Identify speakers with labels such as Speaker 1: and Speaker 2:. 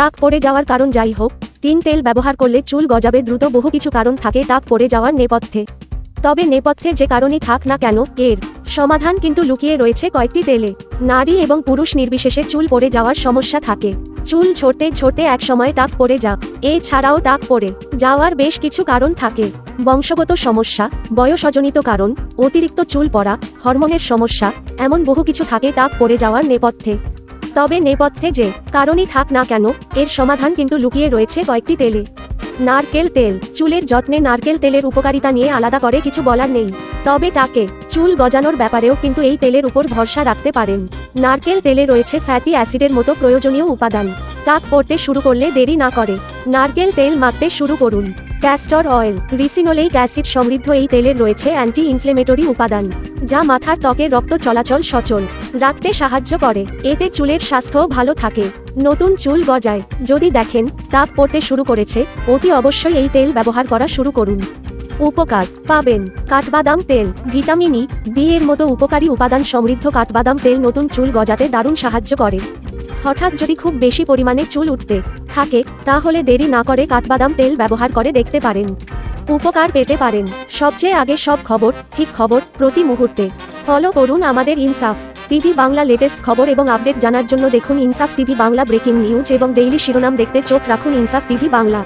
Speaker 1: টাক পড়ে যাওয়ার কারণ যাই হোক, তিন তেল ব্যবহার করলে চুল গজাবে দ্রুত বহু কিছু কারণ থাকে টাক পড়ে যাওয়ার নেপথ্যে। তবে নেপথ্যে যে কারণই থাক না কেন, এর সমাধান কিন্তু লুকিয়ে রয়েছে কয়েকটি তেলে। নারী এবং পুরুষ নির্বিশেষে চুল পড়ে যাওয়ার সমস্যা থাকে। চুল ঝরতে ঝরতে এক সময় টাক পড়ে যা এছাড়াও টাক পড়ে যাওয়ার বেশ কিছু কারণ থাকে। বংশগত সমস্যা, বয়সজনিত কারণ, অতিরিক্ত চুল পড়া, হরমোনের সমস্যা, এমন বহু কিছু থাকে টাক পড়ে যাওয়ার নেপথ্যে। তবে নেপথ্যে যে, কারণই থাক না কেন, এর সমাধান কিন্তু লুকিয়ে রয়েছে কয়েকটি তেলে। নারকেল তেল, চুলের যত্নে নারকেল তেলের উপকারিতা নিয়ে আলাদা করে কিছু বলার নেই। তবে তাকে, চুল গজানোর ব্যাপারেও কিন্তু এই তেলের উপর ভরসা রাখতে পারেন। নারকেল তেলে রয়েছে ফ্যাটি অ্যাসিডের মতো প্রয়োজনীয় উপাদান। টাক পড়তে শুরু করলে দেরি না করে। নারকেল তেল মাখতে শুরু করুন। ক্যাস্টর অয়েল রিসিনোলেইক অ্যাসিড সমৃদ্ধ এই তেলের রয়েছে অ্যান্টি ইনফ্লেমেটরি উপাদান, যা মাথার ত্বকে রক্ত চলাচল সচল রাখতে সাহায্য করে, এতে চুলের স্বাস্থ্যও ভালো থাকে। নতুন চুল গজায়, যদি দেখেন টাক পড়তে শুরু করেছে, অতি অবশ্যই এই তেল ব্যবহার করা শুরু করুন। উপকার, পাবেন, কাঠবাদাম তেল, ভিটামিন ই ডি এর মতো উপকারী উপাদান সমৃদ্ধ কাঠবাদাম তেল নতুন চুল গজাতে দারুণ সাহায্য করে। হঠাৎ যদি খুব বেশি পরিমাণে চুল উঠতে থাকে, তাহলে দেরি না করে কাঠবাদাম তেল ব্যবহার করে দেখতে পারেন। উপকার পেতে পারেন। সবচেয়ে আগে সব খবর, ঠিক খবর, প্রতি মুহূর্তে। ফলো করুন আমাদের ইনসাফ টিভি বাংলা লেটেস্ট খবর এবং আপডেট জানার জন্য দেখুন Insaf TV Bangla breaking news এবং ডেইলি শিরোনাম দেখতে চোখ রাখুন ইনসাফ টিভি বাংলা।